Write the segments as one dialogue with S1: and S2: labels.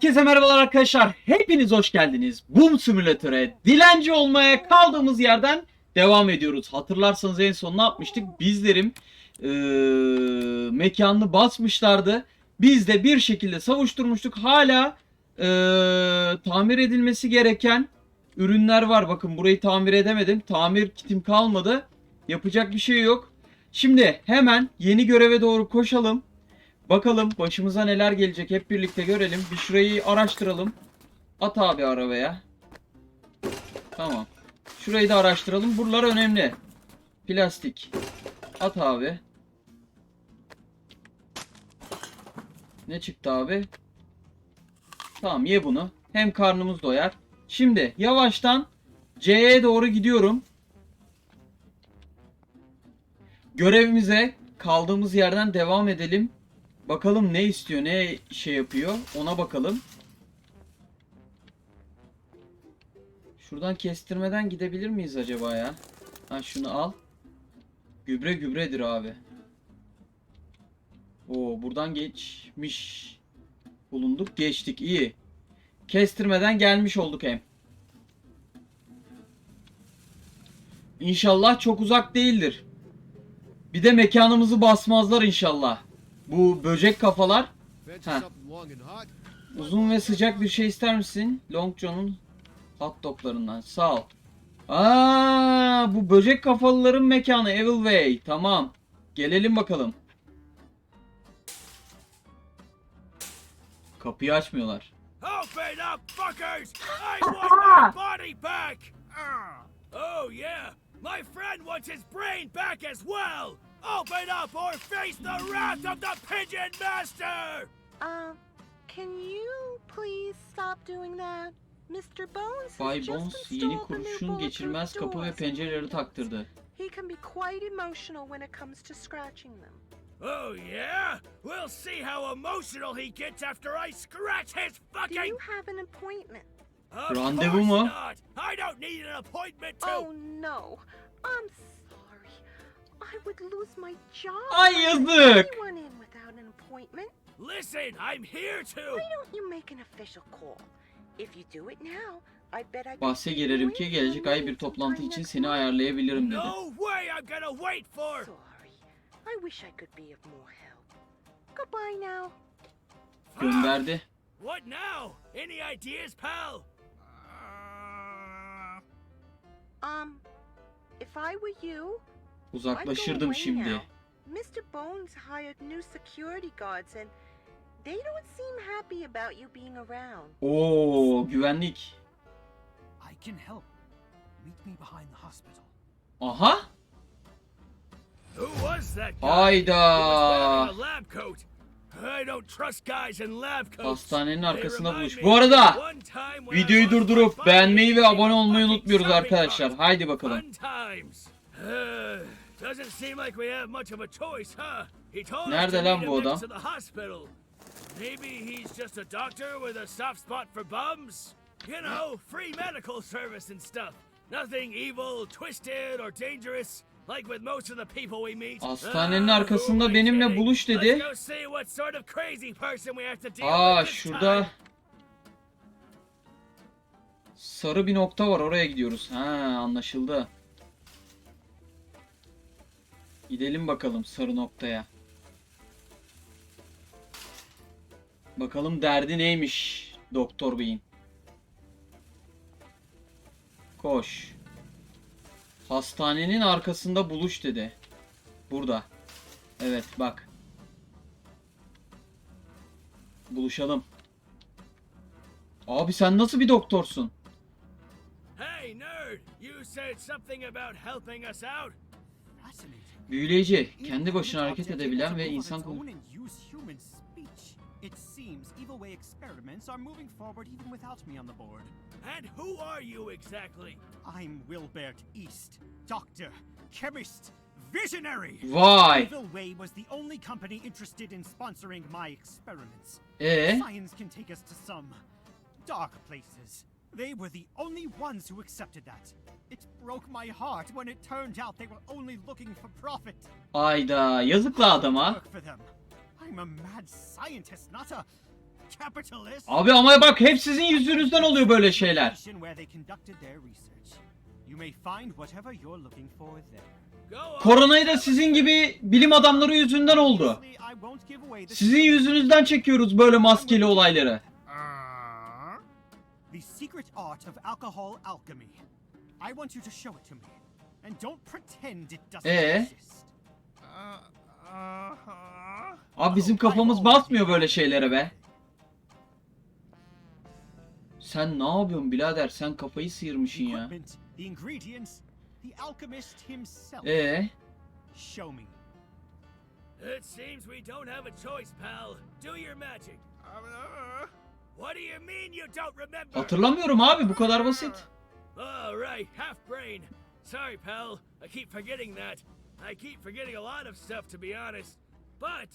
S1: Herkese merhabalar arkadaşlar. Hepiniz hoş geldiniz. Boom Simülatör'e dilenci olmaya kaldığımız yerden devam ediyoruz. Hatırlarsanız en son ne yapmıştık? Bizlerim eee mekanını basmışlardı. Biz de bir şekilde savuşturmuştuk. Hala eee, tamir edilmesi gereken ürünler var. Bakın burayı tamir edemedim. Tamir kitim kalmadı. Yapacak bir şey yok. Şimdi hemen yeni göreve doğru koşalım. Bakalım başımıza neler gelecek hep birlikte görelim. Bir şurayı araştıralım. At abi arabaya. Tamam. Şurayı da araştıralım. Buralar önemli. Plastik. At abi. Ne çıktı abi? Tamam ye bunu. Hem karnımız doyar. Şimdi yavaştan C'ye doğru gidiyorum. Görevimize kaldığımız yerden devam edelim. Bakalım ne istiyor, ne şey yapıyor. Ona bakalım. Şuradan kestirmeden gidebilir miyiz acaba ya? Ha şunu al. Gübre gübredir abi. Oo buradan geçmiş bulunduk. Geçtik iyi. Kestirmeden gelmiş olduk hem. İnşallah çok uzak değildir. Bir de mekanımızı basmazlar inşallah. Bu böcek kafalar
S2: hot?
S1: uzun ve sıcak bir şey ister misin? Long John'un hot doglarından. Sağ ol. Aa, bu böcek kafalıların mekanı Evil Way. Tamam. Gelelim bakalım. Kapıyı açmıyorlar.
S3: Open up, fuckers! I want my body back! Ah. Oh, yeah, my friend wants his brain back as well! Open up or face the wrath of the Pigeon Master!
S4: Um, can you please stop doing that? Mr. Bones
S1: Bay Bones yeni kurşun geçirmez kapı ve pencereleri taktırdı.
S4: He can be quite emotional when it comes to scratching them.
S3: Oh, yeah? We'll see how emotional he gets after I scratch his
S4: Do
S3: fucking.
S4: you have an appointment?
S1: Randevu mu?
S3: I don't need an appointment to.
S4: Oh no, I'm. I would lose my job.
S1: Ay, yazık.
S4: anyone in without an appointment.
S3: Listen, I'm here to.
S4: Why don't you make an official call? If you do it now, I bet I
S1: Bahse
S4: you
S1: ki gelecek ay bir toplantı için seni ayarlayabilirim dedi.
S3: No way I'm gonna wait for.
S4: Sorry. I wish I could be of more help. Goodbye now.
S1: Gönderdi.
S3: What now? Any ideas, pal?
S4: Um, if I were you,
S1: Uzaklaşırdım şimdi.
S4: Mr. Bones hired new security guards and they don't seem happy about you being around.
S1: Oo, güvenlik.
S5: I can help. Meet me behind the hospital.
S1: Aha.
S3: Who was that guy?
S1: Hayda.
S3: I don't trust guys in lab coats.
S1: Hastanenin arkasında buluş. Bu arada videoyu durdurup beğenmeyi ve abone olmayı unutmuyoruz arkadaşlar. Haydi bakalım.
S3: Uh, doesn't seem like we have much of a choice, huh? He told us
S1: Nerede
S3: to
S1: lan
S3: meet
S1: bu
S3: him
S1: adam?
S3: next to the hospital. Maybe he's just a doctor with a soft spot for bums. You know, free medical service and stuff. Nothing evil, twisted, or dangerous. Like with most of the people we meet.
S1: Hastanenin
S3: Ah,
S1: arkasında benimle buluş dedi.
S3: To
S1: Aa şurada sarı bir nokta var oraya gidiyoruz. Ha anlaşıldı. Gidelim bakalım sarı noktaya. Bakalım derdi neymiş Doktor Bey'in. Koş. Hastanenin arkasında buluş dedi. Burada. Evet bak. Buluşalım. Abi sen nasıl bir doktorsun?
S3: Hey, nerd! You said something about helping us out?
S1: Büyüleyici, kendi başına hareket edebilen ve insan.
S5: It seems Evil Way experiments are moving forward even without me on the board.
S3: And who are you exactly?
S5: I'm Wilbert East, doctor, chemist, visionary.
S1: Vay.
S5: Evil Way was the only company interested in sponsoring my experiments.
S1: E
S5: Science can take us to some dark places. They were the only ones who accepted that. It broke my heart when it turned out they were only looking for profit.
S1: ayda yazık la adama.
S5: Work for them. I'm a mad scientist, not a capitalist.
S1: Abi ama bak hep sizin yüzünüzden oluyor böyle şeyler.
S5: Where they conducted their research. You may find whatever you're looking for there.
S1: Koronayı da sizin gibi bilim adamları yüzünden oldu. Sizin yüzünüzden çekiyoruz böyle maskeli olayları.
S5: The secret art of alcohol alchemy. I want you to show it to me. And don't pretend it doesn't
S1: Ee?
S5: exist.
S1: Abi bizim kafamız basmıyor böyle şeylere be. Sen ne yapıyorsun birader? Sen kafayı sıyırmışsın ya.
S5: Equipment, the ingredients, the alchemist himself.
S1: Ee,
S5: Show me.
S3: It seems we don't have a choice, pal. Do your magic. What do you mean you don't remember?
S1: hatırlamıyorum abi bu kadar basit.
S3: Oh, right, half brain. Sorry, pal. I keep forgetting that. I keep forgetting a lot of stuff, to be honest. But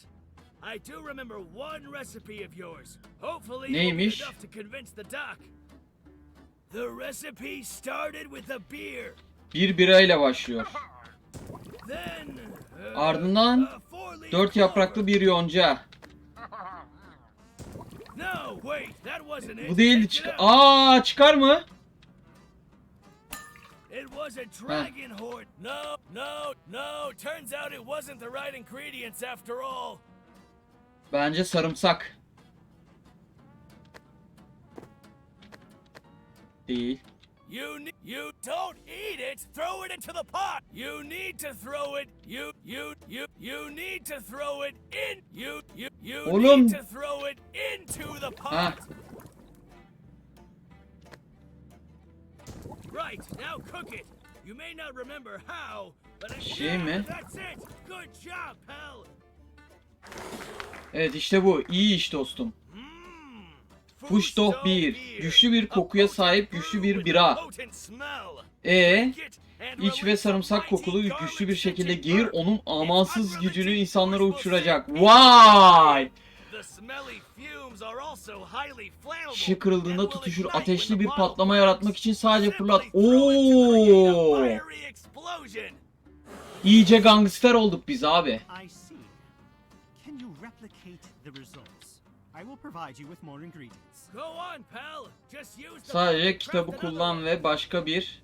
S3: I do remember one recipe of yours. Hopefully,
S1: Neymiş?
S3: enough to convince the doc. The recipe started with a beer.
S1: Bir birayla başlıyor.
S3: Then uh,
S1: Ardından dört yapraklı bir yonca.
S3: No, wait, that wasn't it.
S1: Bu değil çık. Aa çıkar mı?
S3: It was a dragon horde. No, no, no. Turns out it wasn't the right ingredients after all.
S1: Bence sarımsak. Değil.
S3: You you don't eat it. Throw it into the pot. You need to throw it. You you you you need to throw it in. You you you
S1: Oğlum.
S3: need to throw it into the pot.
S1: Ha.
S3: Right now, cook it. You may not remember how, but
S1: Şey mi?
S3: that's it. Good job, pal.
S1: Evet işte bu. İyi iş dostum.
S3: Mm.
S1: Fuştoh bir. Güçlü bir kokuya sahip güçlü bir bira. E iç ve sarımsak kokulu güçlü bir şekilde geğir onun amansız gücünü insanlara uçuracak. Vay! Şişe kırıldığında tutuşur ateşli bir patlama yaratmak için sadece fırlat. Oo! İyice gangster olduk biz abi.
S5: I see. Can you replicate the results? I will provide you with more ingredients.
S1: Sadece kitabı kullan ve başka bir...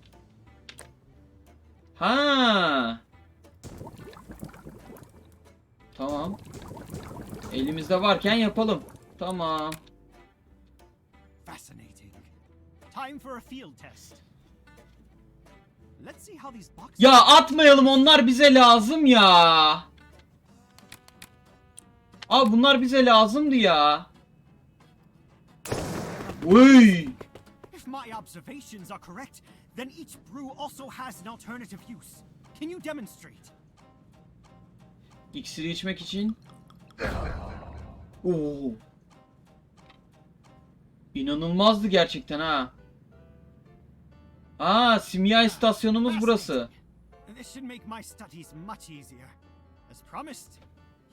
S1: Ha. Tamam. Elimizde varken yapalım. Tamam.
S5: Fascinating. Time for a field test. Let's see how these boxes
S1: Ya atmayalım onlar bize lazım ya. Abi bunlar bize lazımdı ya. Uy.
S5: If my observations are correct, then each brew also has an alternative use. Can you demonstrate?
S1: İksiri içmek için. Oo. İnanılmazdı gerçekten ha. Aa, simya istasyonumuz burası.
S5: Fascinating. This should make my studies much easier. As promised,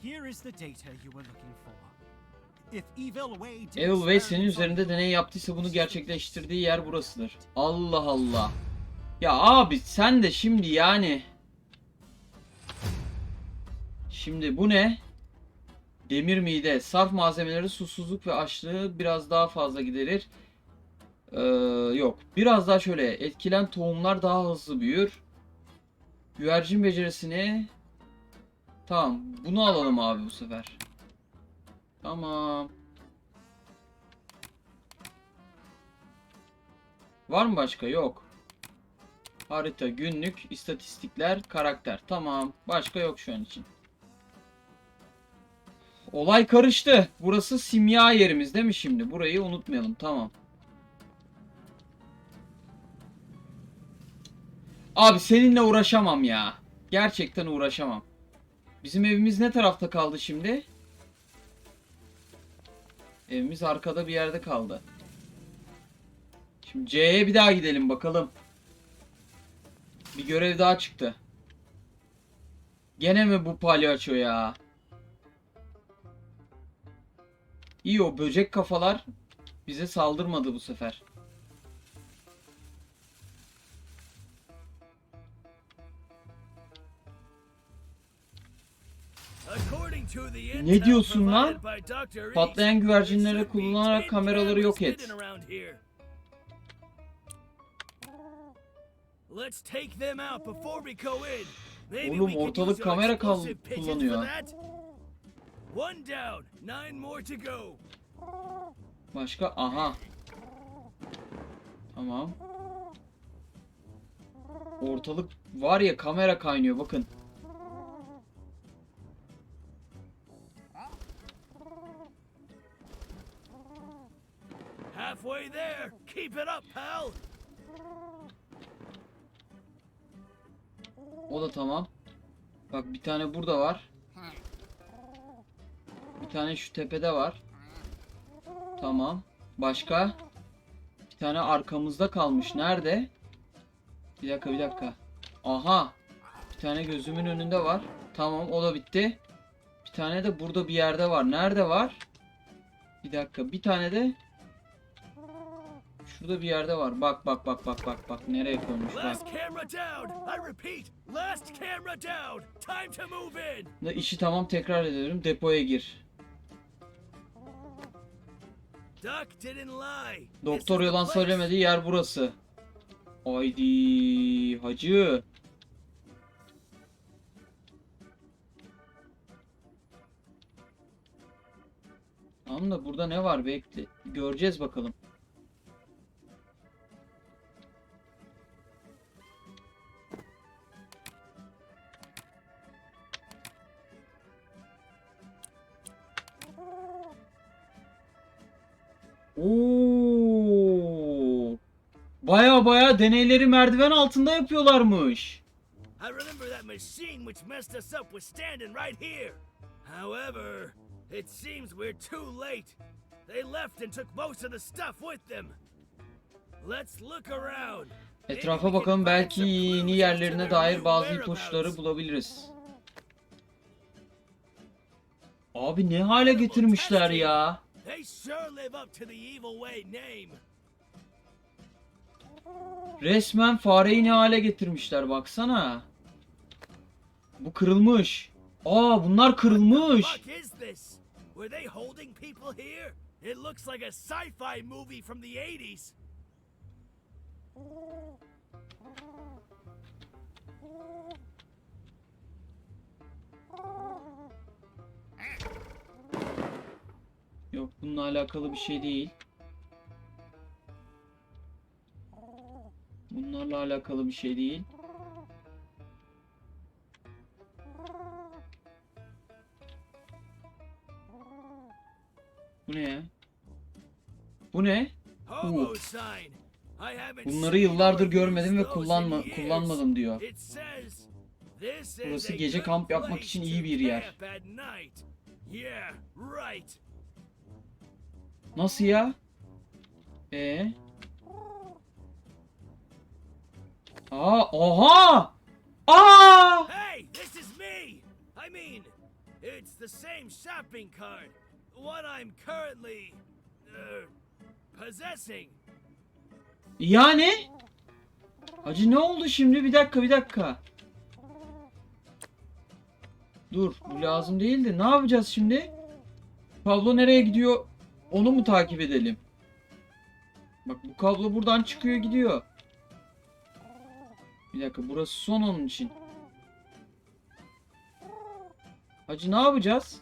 S5: here is the data you were looking for. If Evil Way
S1: senin üzerinde deney yaptıysa bunu gerçekleştirdiği yer burasıdır. Allah Allah. Ya abi sen de şimdi yani. Şimdi bu ne? Demir mide. Sarf malzemeleri susuzluk ve açlığı biraz daha fazla giderir. Ee, yok. Biraz daha şöyle. Etkilen tohumlar daha hızlı büyür. Güvercin becerisini... Tamam. Bunu alalım abi bu sefer. Tamam. Var mı başka? Yok. Harita, günlük, istatistikler, karakter. Tamam. Başka yok şu an için. Olay karıştı. Burası simya yerimiz değil mi şimdi? Burayı unutmayalım. Tamam. Abi seninle uğraşamam ya. Gerçekten uğraşamam. Bizim evimiz ne tarafta kaldı şimdi? Evimiz arkada bir yerde kaldı. Şimdi C'ye bir daha gidelim bakalım. Bir görev daha çıktı. Gene mi bu palyaço ya? İyi o böcek kafalar bize saldırmadı bu sefer. Ne diyorsun lan? Patlayan
S3: be
S1: kullanarak
S3: 10
S1: kameraları yok et. Oğlum, ortalık kamera kullanıyor.
S3: One down, nine more to go.
S1: Başka? Aha. Tamam. Ortalık var ya kamera kaynıyor bakın.
S3: Halfway there. Keep it up, pal.
S1: O da tamam. Bak bir tane burada var. Bir tane şu tepede var. Tamam. Başka? Bir tane arkamızda kalmış. Nerede? Bir dakika bir dakika. Aha. Bir tane gözümün önünde var. Tamam o da bitti. Bir tane de burada bir yerde var. Nerede var? Bir dakika. Bir tane de Şurada bir yerde var. Bak bak bak bak bak bak. Nereye koymuş bak.
S3: Last camera down. I repeat, last camera down. Time to move in.
S1: Da işi tamam tekrar edelim. Depoya gir. Doktor yalan söylemedi. Yer burası. Haydi hacı. Tamam da burada ne var bekle. Göreceğiz bakalım. Oo. Baya baya deneyleri merdiven altında yapıyorlarmış.
S3: I remember that machine which messed us up was standing right here. However, it seems we're too late. They left and took most of the stuff with them. Let's look around.
S1: Etrafa bakalım belki yeni yerlerine dair bazı ipuçları bulabiliriz. Abi ne hale getirmişler ya.
S3: They sure live up to the evil way name.
S1: Resmen fareyi ne hale getirmişler baksana. Bu kırılmış. Aa bunlar kırılmış.
S3: Fuck is this? Were they holding people here? It looks like a sci-fi movie from the 80s.
S1: Yok bununla alakalı bir şey değil. Bunlarla alakalı bir şey değil. Bu ne? Bu ne?
S3: Haven't
S1: Bunları yıllardır görmedim ve kullanma kullanmadım diyor.
S3: It says, "This is
S1: Burası gece kamp yapmak için iyi bir yer." Nasıl ya? E? Aa, oha! Aa!
S3: Hey, this is me. I mean, it's the same shopping cart. What I'm currently uh, possessing.
S1: Yani? Hacı ne oldu şimdi? Bir dakika, bir dakika. Dur, bu lazım değildi. Ne yapacağız şimdi? Kablo nereye gidiyor? Onu mu takip edelim? Bak bu kablo buradan çıkıyor gidiyor. Bir dakika, burası son onun için. Hacı ne yapacağız?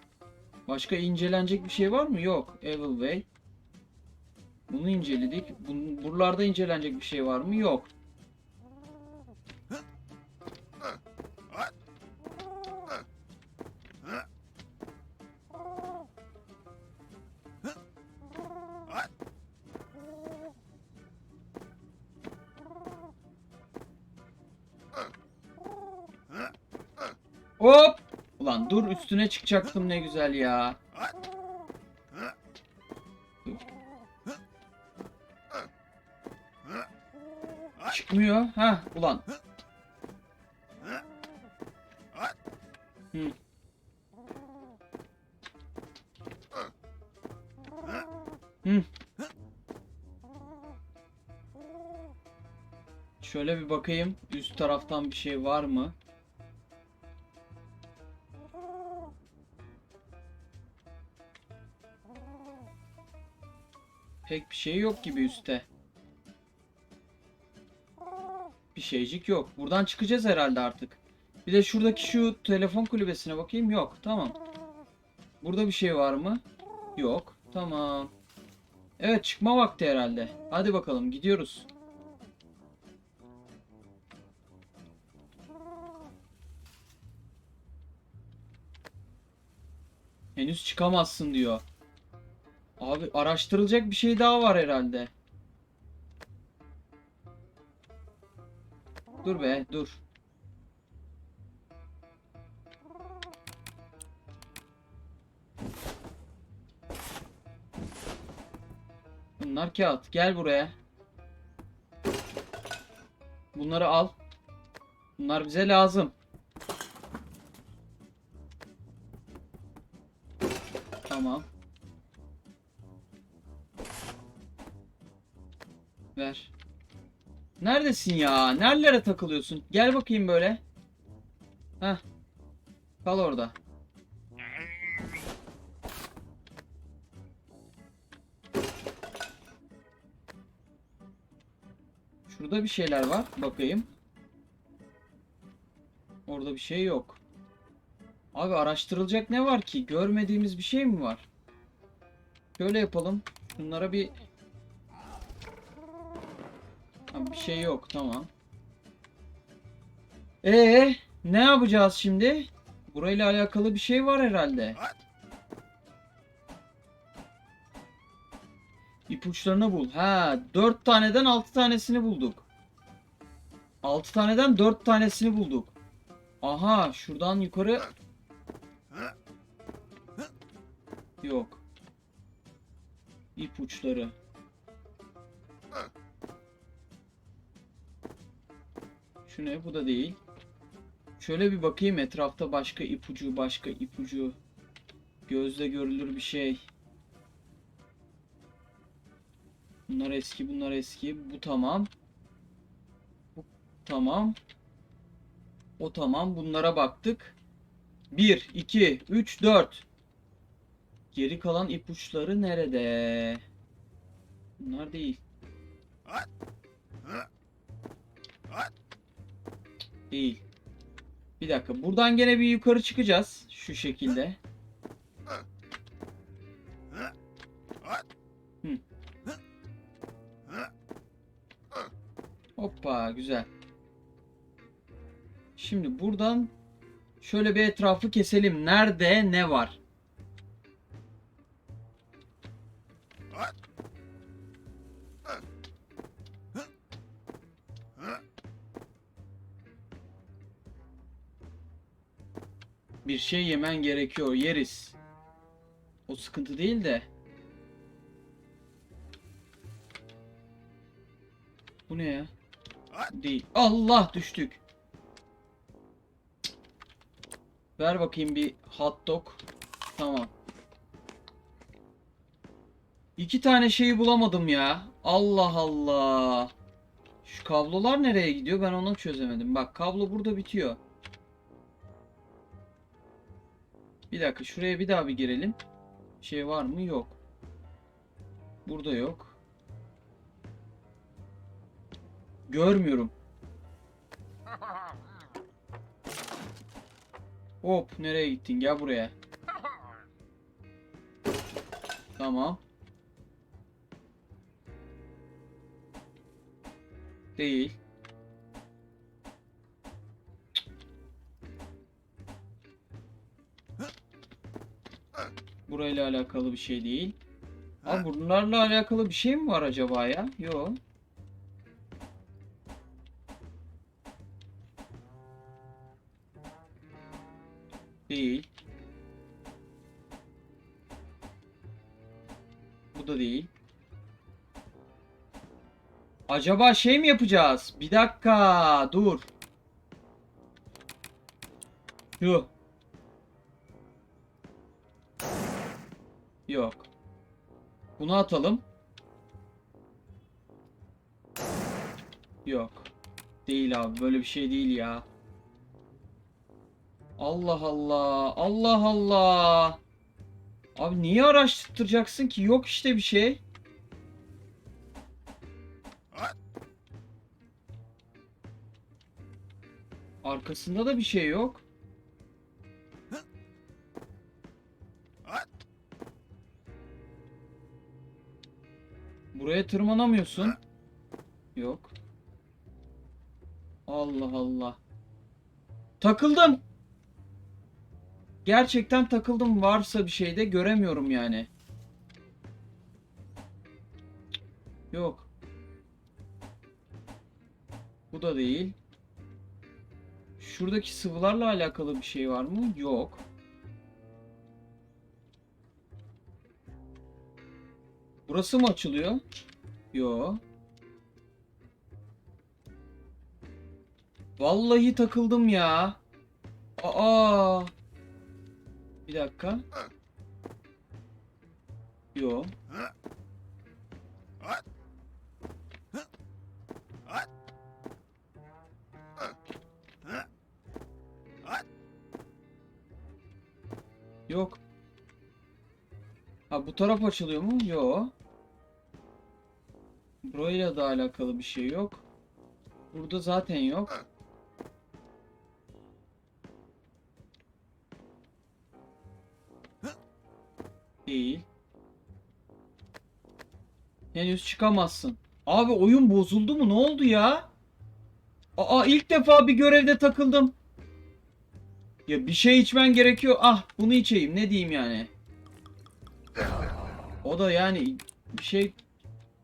S1: Başka incelenecek bir şey var mı? Yok. Evil Way. Bunu inceledik. Bun, buralarda incelenecek bir şey var mı? Yok. Hop! Ulan dur üstüne çıkacaktım ne güzel ya. Çıkmıyor. Ha ulan. Hı. Hı. Şöyle bir bakayım üst taraftan bir şey var mı? Pek bir şey yok gibi üstte. Bir şeycik yok. Buradan çıkacağız herhalde artık. Bir de şuradaki şu telefon kulübesine bakayım. Yok. Tamam. Burada bir şey var mı? Yok. Tamam. Evet çıkma vakti herhalde. Hadi bakalım gidiyoruz. Henüz çıkamazsın diyor. Abi araştırılacak bir şey daha var herhalde. Dur be dur. Bunlar kağıt. Gel buraya. Bunları al. Bunlar bize lazım. Tamam. Ver. Neredesin ya? Nerelere takılıyorsun? Gel bakayım böyle. Heh. Kal orada. Şurada bir şeyler var. Bakayım. Orada bir şey yok. Abi araştırılacak ne var ki? Görmediğimiz bir şey mi var? Şöyle yapalım. Bunlara bir... bir şey yok. Tamam. Ee, ne yapacağız şimdi? Burayla alakalı bir şey var herhalde. İpuçlarını bul. Ha, 4 taneden 6 tanesini bulduk. 6 taneden 4 tanesini bulduk. Aha, şuradan yukarı Yok. İpuçları. Şu ne? Bu da değil. Şöyle bir bakayım etrafta başka ipucu, başka ipucu. Gözle görülür bir şey. Bunlar eski, bunlar eski. Bu tamam. Bu tamam. O tamam. Bunlara baktık. 1, 2, 3, 4. Geri kalan ipuçları nerede? Bunlar değil. Değil. Bir dakika. Buradan gene bir yukarı çıkacağız. Şu şekilde. Hı. Hoppa güzel. Şimdi buradan şöyle bir etrafı keselim. Nerede ne var? Bir şey yemen gerekiyor. Yeriz. O sıkıntı değil de. Bu ne ya? Değil. Allah düştük. Ver bakayım bir hot dog. Tamam. İki tane şeyi bulamadım ya. Allah Allah. Şu kablolar nereye gidiyor? Ben onu çözemedim. Bak kablo burada bitiyor. Bir dakika şuraya bir daha bir girelim. Şey var mı? Yok. Burada yok. Görmüyorum. Hop nereye gittin? Gel buraya. Tamam. Değil. Burayla alakalı bir şey değil. Abi bunlarla alakalı bir şey mi var acaba ya? Yok. Değil. Bu da değil. Acaba şey mi yapacağız? Bir dakika, dur. Şu. Bunu atalım. Yok. Değil abi böyle bir şey değil ya. Allah Allah. Allah Allah. Abi niye araştırtıracaksın ki? Yok işte bir şey. Arkasında da bir şey yok. Buraya tırmanamıyorsun. Yok. Allah Allah. Takıldım. Gerçekten takıldım. Varsa bir şey de göremiyorum yani. Yok. Bu da değil. Şuradaki sıvılarla alakalı bir şey var mı? Yok. Burası mı açılıyor? Yok. Vallahi takıldım ya. Aa. Bir dakika. Yok. Yok. Ha bu taraf açılıyor mu? Yok. Burayla da alakalı bir şey yok. Burada zaten yok. Değil. Henüz çıkamazsın. Abi oyun bozuldu mu? Ne oldu ya? Aa ilk defa bir görevde takıldım. Ya bir şey içmen gerekiyor. Ah bunu içeyim. Ne diyeyim yani? O da yani bir şey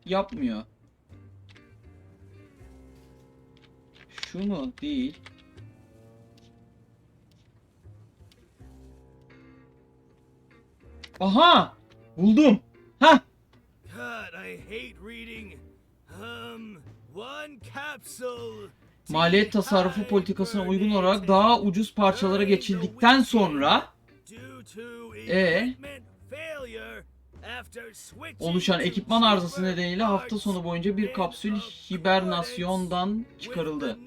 S1: yapmıyor. Şu mu? Değil. Aha! Buldum. Ha!
S3: God, I hate reading. Um, one capsule.
S1: Maliyet tasarrufu politikasına uygun olarak daha ucuz parçalara geçildikten sonra
S3: switching
S1: oluşan ekipman arızası nedeniyle hafta sonu boyunca bir kapsül hibernasyondan çıkarıldı.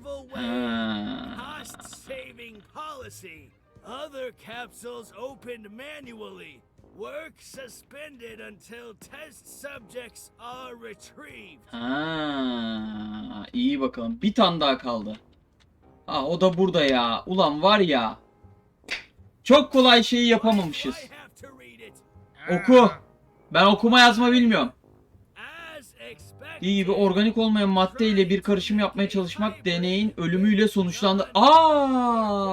S3: Evil way
S1: Ha.
S3: cost saving policy. Other capsules opened manually. Work suspended until test subjects are retrieved.
S1: Ha, iyi bakalım. Bir tane daha kaldı. Ah o da burada ya. Ulan var ya. Çok kolay şeyi yapamamışız. Oku. Ben okuma yazma bilmiyorum. İyi gibi organik olmayan madde ile bir karışım yapmaya çalışmak deneyin ölümüyle sonuçlandı. Aa!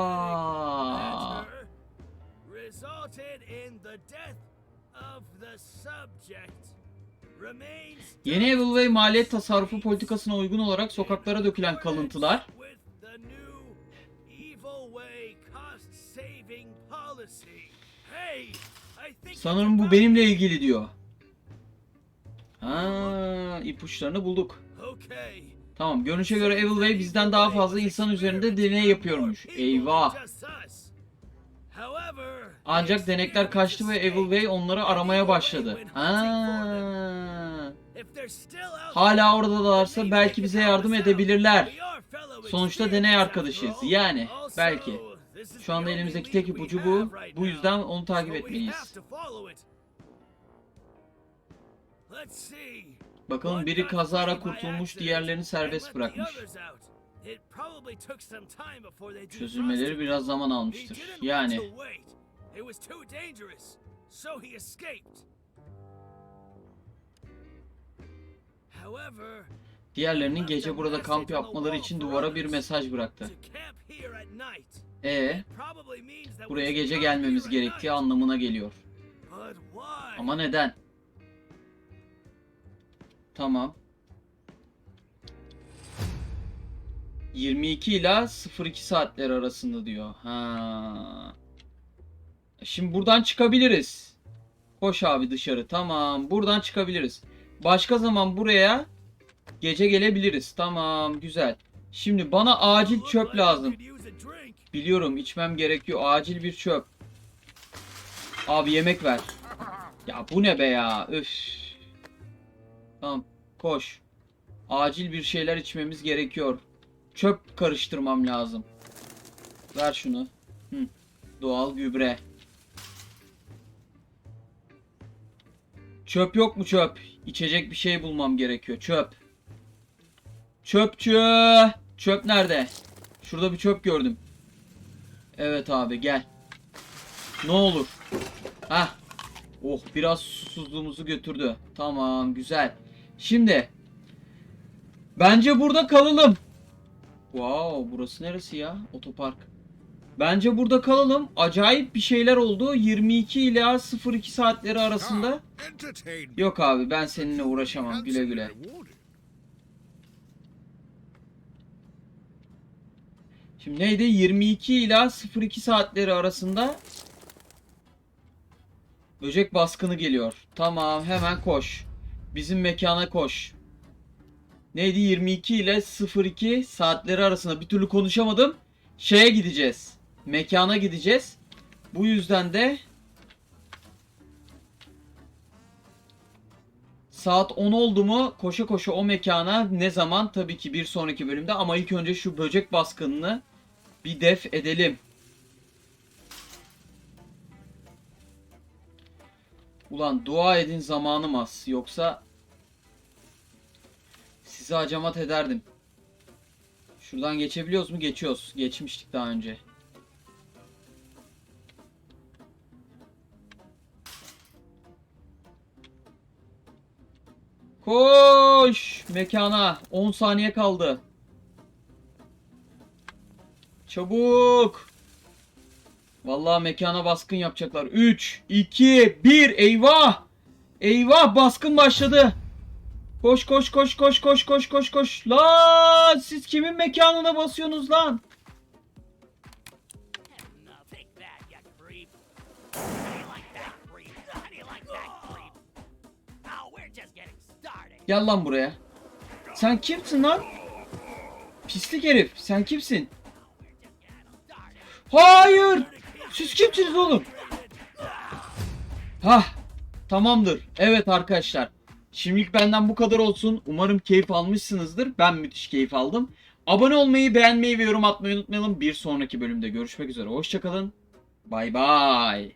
S1: Yeni Evil maliyet tasarrufu politikasına uygun olarak sokaklara dökülen kalıntılar
S3: way
S1: sanırım bu benimle ilgili diyor. Ha, ipuçlarını bulduk. Tamam görünüşe göre Evil Way bizden daha fazla insan üzerinde deney yapıyormuş. Eyvah. Ancak denekler kaçtı ve Evil Way onları aramaya başladı. Ha. Hala oradalarsa belki bize yardım edebilirler. Sonuçta deney arkadaşıyız. Yani belki. Şu anda elimizdeki tek ipucu bu. Bu yüzden onu takip etmeliyiz. Bakalım biri kazara kurtulmuş, diğerlerini serbest bırakmış. Çözülmeleri biraz zaman almıştır. Yani diğerlerinin gece burada kamp yapmaları için duvara bir mesaj bıraktı. E buraya gece gelmemiz gerektiği anlamına geliyor. Ama neden? Tamam. 22 ila 02 saatler arasında diyor. Ha. Şimdi buradan çıkabiliriz. Koş abi dışarı. Tamam. Buradan çıkabiliriz. Başka zaman buraya gece gelebiliriz. Tamam. Güzel. Şimdi bana acil çöp lazım. Biliyorum içmem gerekiyor. Acil bir çöp. Abi yemek ver. Ya bu ne be ya? Öf. Tamam. Koş. Acil bir şeyler içmemiz gerekiyor. Çöp karıştırmam lazım. Ver şunu. Hı. Doğal gübre. Çöp yok mu çöp? İçecek bir şey bulmam gerekiyor. Çöp. Çöpçü. Çöp nerede? Şurada bir çöp gördüm. Evet abi gel. Ne olur. Hah. Oh biraz susuzluğumuzu götürdü. Tamam güzel. Şimdi. Bence burada kalalım. Wow burası neresi ya? Otopark. Bence burada kalalım. Acayip bir şeyler oldu. 22 ila 02 saatleri arasında. Yok abi ben seninle uğraşamam. Güle güle. Şimdi neydi? 22 ila 02 saatleri arasında böcek baskını geliyor. Tamam hemen koş. Bizim mekana koş. Neydi? 22 ile 02 saatleri arasında bir türlü konuşamadım. Şeye gideceğiz. Mekana gideceğiz. Bu yüzden de Saat 10 oldu mu koşa koşa o mekana ne zaman tabii ki bir sonraki bölümde ama ilk önce şu böcek baskınını bir def edelim. Ulan dua edin zamanım az yoksa size hacamat ederdim. Şuradan geçebiliyoruz mu? Geçiyoruz. Geçmiştik daha önce. Koş mekana. 10 saniye kaldı. Çabuk. Vallahi mekana baskın yapacaklar. 3, 2, 1. Eyvah. Eyvah baskın başladı. Koş koş koş koş koş koş koş koş. Lan siz kimin mekanına basıyorsunuz lan? Gel lan buraya. Sen kimsin lan? Pislik herif. Sen kimsin? Hayır. Siz kimsiniz oğlum? Hah. Tamamdır. Evet arkadaşlar. Şimdilik benden bu kadar olsun. Umarım keyif almışsınızdır. Ben müthiş keyif aldım. Abone olmayı, beğenmeyi ve yorum atmayı unutmayalım. Bir sonraki bölümde görüşmek üzere. Hoşçakalın. Bay bay.